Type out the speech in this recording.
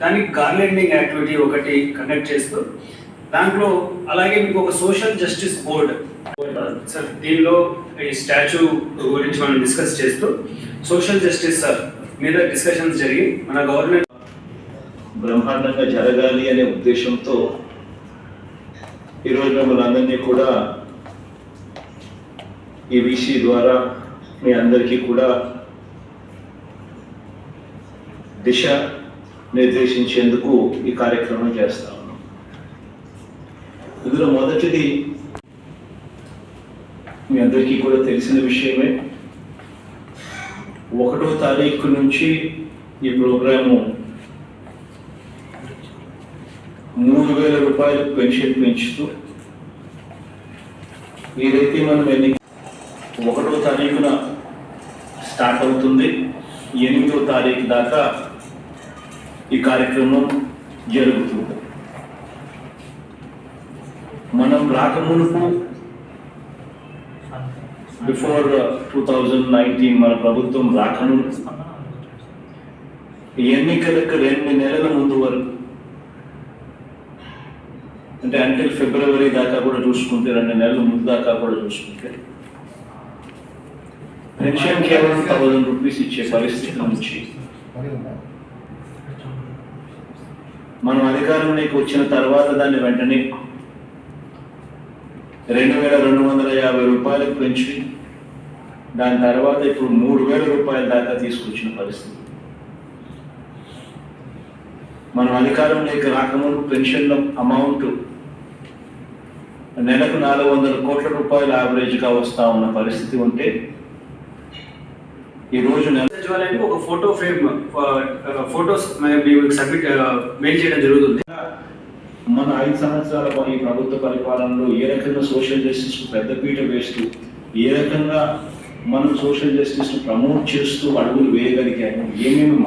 దానికి garlanding activity ఒకటి conduct చేస్తూ దాంట్లో అలాగే మీకు ఒక సోషల్ జస్టిస్ బోర్డ్ సార్ దీనిలో ఈ స్టాచ్యూ గురించి మనం డిస్కస్ చేస్తూ సోషల్ జస్టిస్ సార్ మీద డిస్కషన్స్ జరిగి మన గవర్నమెంట్ బ్రహ్మాండంగా జరగాలి అనే ఉద్దేశంతో ఈరోజు మిమ్మల్ని అందరినీ కూడా ఈ విసి ద్వారా మీ అందరికీ కూడా దిశ నిర్దేశించేందుకు ఈ కార్యక్రమం చేస్తా ఉన్నాం ఇందులో మొదటిది మీ అందరికీ కూడా తెలిసిన విషయమే. ఒకటో తారీఖు నుంచి ఈ ప్రోగ్రాము మూడు వేల రూపాయలు పెన్షన్ పెంచుతూ ఏదైతే మనం ఎన్ని ఒకటో తారీఖున స్టార్ట్ అవుతుంది ఎనిమిదో తారీఖు దాకా ఈ కార్యక్రమం జరుగుతుంది. మనం రాకమునుపు బిఫోర్ టూ థౌజండ్ నైన్టీన్ మన ప్రభుత్వం రాకమునుపు ఎన్నికలకు రెండు నెలల ముందు వరకు అంటే అంటిల్ ఫిబ్రవరి దాకా కూడా చూసుకుంటే రెండు నెలల ముందు దాకా కూడా చూసుకుంటే పెన్షన్ కేవలం థౌజండ్ రూపీస్ ఇచ్చే పరిస్థితి నుంచి మనం అధికారంలోకి వచ్చిన తర్వాత దాన్ని వెంటనే రెండు వేల రెండు వందల యాభై రూపాయలకు పెంచి దాని తర్వాత ఇప్పుడు మూడు వేల రూపాయల దాకా తీసుకొచ్చిన పరిస్థితి. మనం అధికారంలోకి రాకముందు పెన్షన్ అమౌంట్ నెలకు నాలుగు వందల కోట్ల రూపాయలు యావరేజ్గా వస్తా ఉన్న పరిస్థితి ఉంటే ఈ రోజు సచివాలయానికి ఒక ఫోటో ఫ్రేమ్ ఫోటోస్ మీకు సబ్మిట్ మెయిల్ చేయడం జరుగుతుంది. మన ఐదు సంవత్సరాల ఈ ప్రభుత్వ పరిపాలనలో ఏ రకంగా సోషల్ జస్టిస్ పెద్దపీట వేస్తూ ఏ రకంగా మనం సోషల్ జస్టిస్ను ప్రమోట్ చేస్తూ అడుగులు వేయగలిగాము ఏమేమి